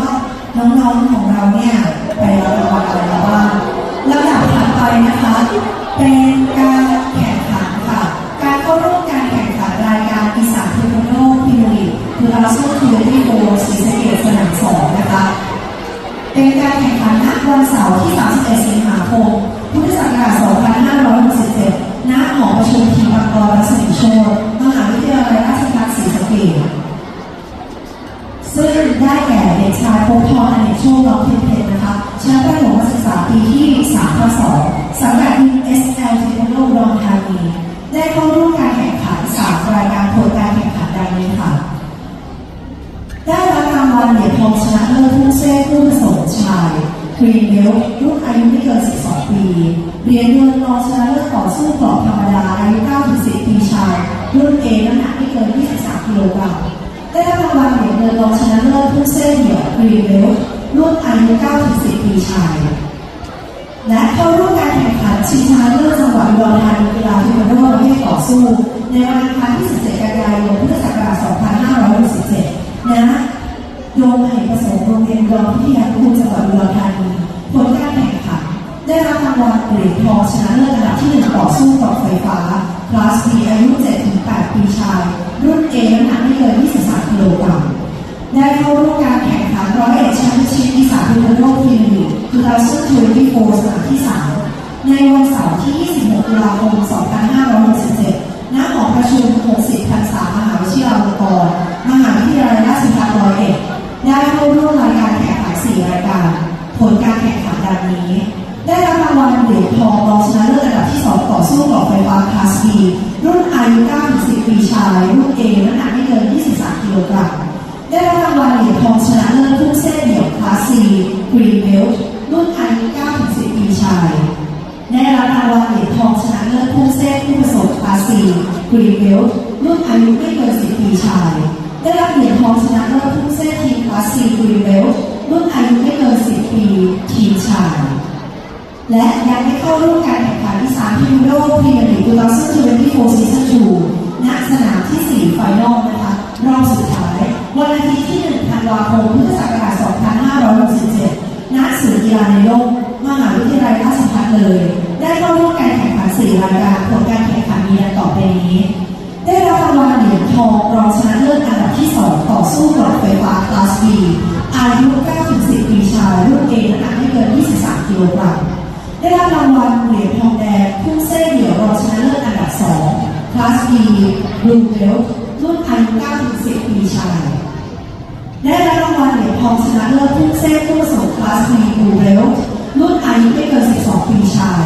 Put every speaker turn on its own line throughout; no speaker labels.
ว่าน้องๆของเราเนี่ยไปรับรางวัลอะไรบ้างลำดับถัดไปนะคะ เป็นการแข่งขันค่ะ การเข้าร่วมการแข่งขันรายการอีสานเทคโนโดพรีเมียร์ลีคือเราสู้คือที่โบสีสเกตสนามสองนะคะ เป็นการแข่งขันนักวันเสาร์ที่31 ซึ่งได้แก่เด็กชายภพบทรอเนกโชคน้องเพชรเพชรนะคะชั้นประถมศึกษาปีที่3ข้อ2สังกัดทีม SL เทคโนโลยีอุดรธานีได้เข้าร่วมการแข่งขัน3รายการผลการแข่งขันดังนี้ค่ะ ได้รับรางวัลเหรียญทองชนะเลิศผู้เซ่ผู้ผสมชายครีมเบลรุ่นอายุไม่เกิน 12 ปีเหรียญเงินรองชนะเลิศต่อสู้กรอบธรรมดาอายุ9-10 ปีชายรุ่นเอน้ำหนักไม่เกิน 23กิโลกรัมได้รับรางวัล งินรองชนะเลิศผู้เส้นเหยียบกรีเวลรุ่นอายุ9-10 ปีชาย และเข้าร่วมการแข่งขันชิงชนะเลิศจังหวัดอุดรธานีกีฬาเทควันโดประเภทต่อสู้ ในวันอังคารที่ 17 กันยายนพุทธศักราช2567ณโยมอเนกประสงค์โรงเรียนรอุดรพิทยาคุณจังหวัดอุดรธานีผลการแข่งขันได้รับรางวัลเหรียญทองชนะเลิศอันดับที่ 1 ต่อสู้กับไฟฟ้าคลาส B อายุ7านพิมโลกพรีเมียร์ลีกคือเราซึ่งทูที่โฟสนามที่ 3 ในวันเสาร์ที่ 26 ตุลาคม 2567 ณ หอประชุม 60พรรษามหาวิทยาลัยลงกรมหาวิทยาลัยราชภัฏร้อยเอ็ดได้เข้าร่วมรายการแข่งขัน4รายการ ผลการแข่งขันดังนี้ ได้รับรางวัลเหรียญทองรองชนะเลิศอันดับที่ 2 ต่อสู้กับไฟฟ้าคลาส B รุ่นอายุ9-10 ปีชาย รุ่น A น้ำหนักไม่เกิน 23 กิโลกรัม ได้รับรางวัลเหรียญทองชนะเลิศผู้เส้นเดี่ยวคลาส C กรีนเบลรุ่นอายุ9-10ปีชาย ได้รับรางวัลเหรียญทองชนะเลิศผู้เส้นผู้ผสมคลาส C กรีนเบลรุ่นอายุไม่เกิน10ปีชาย ได้รับเหรียญทองชนะเลิศผู้เส้นทีมคลาส C กรีนเบลรุ่นอายุไม่เกิน10ปีทีมชาย และยังได้เข้าร่วมการแข่งขันที่สามพิมโดพรีเมียร์ลีก2024ซีซั่น2ณสนามที่4ไฟนอลนะคะรอบสุดท้าย นี้ ได้รับรางวัลเหรียญทองรองชนะเลิศอันดับที่ 2 ต่อสู้กรอบไฟฟ้าคลาส B อายุ9-10 ปีชายรุ่น A น้ำหนักไม่เกิน 23 กิโลกรัม ได้รับรางวัลเหรียญทองแดงพุ่งเส้นเดี่ยวรองชนะเลิศอันดับ 2 คลาส B บลูเบลรุ่นอายุ9-10 ปีชายได้รับรางวัลเหรียญทองชนะเลิศพุ่งเส้นผู้ผสมคลาส B บลูเบลรุ่นอายุไม่เกิน 12 ปีชาย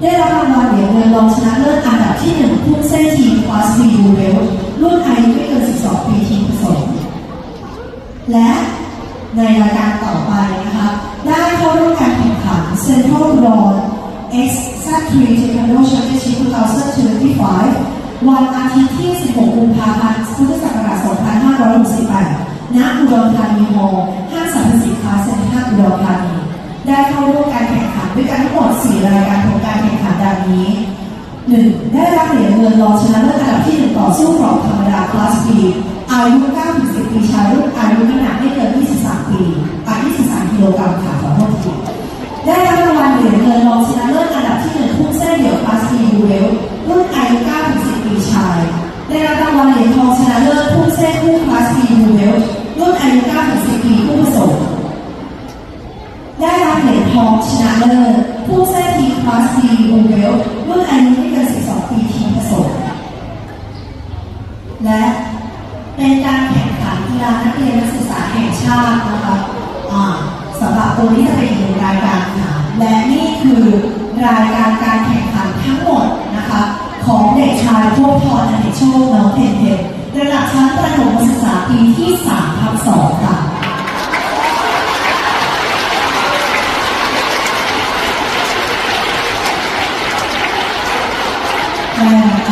ได้รับรางวัลเหรียญเงินรองชนะเลิศอันดับที่1พุ่งเส้นทีมคลาส B บลูเบลรุ่นอายุไม่เกิน 12 ปีทีมผสม และในรายการต่อไปนะคะ ได้เข้าร่วมการแข่งขัน Central Dawn X Z3 Taekwondo Championship 2025 วันอาทิตย์ที่ 16 กุมภาพันธ์ พุทธศักราช 2568 ณ อุดรธานีมอลล์ห้างสรรพสินค้าเซ็นทรัลอุดรธานี ได้เข้าร่วมการแข่งขันด้วยกันทั้งหมด 4 รายการ นี้หนึ่งได้รับเหรียญเงินรองชนะเลิศอันดับที่หนึ่งต่อสู้กรอบธรรมดาคลาส B อายุ9-10ปีชายรุ่นอายุน้ำหนักไม่เกิน 23 ปีอายุ23กิโลกรัมค่ะขอโทษทีได้รับรางวัลเหรียญเงินรองชนะเลิศอันดับที่หนึ่งพุ่งเส้นเดี่ยวคลาส B บูเวลรุ่นอายุ9-10ปีชาย ได้รับรางวัลเหรียญทองชนะเลิศพุ่งเส้นคู่คลาส B บูเวลรุ่นอายุ9-10ปีผู้ผสมได้รับเหรียญทองชนะเลิศ ผู้แท้ทีมคลาส C บูเวลรุ่นอายุไม่เกิน 12 ปีทีมผสม และเป็นการแข่งขันกีฬานักเรียนนักศึกษาแห่งชาตินะคะสำหรับตัวที่จะเป็นรายการค่ะและนี่คือรายการการแข่งขัน Amém.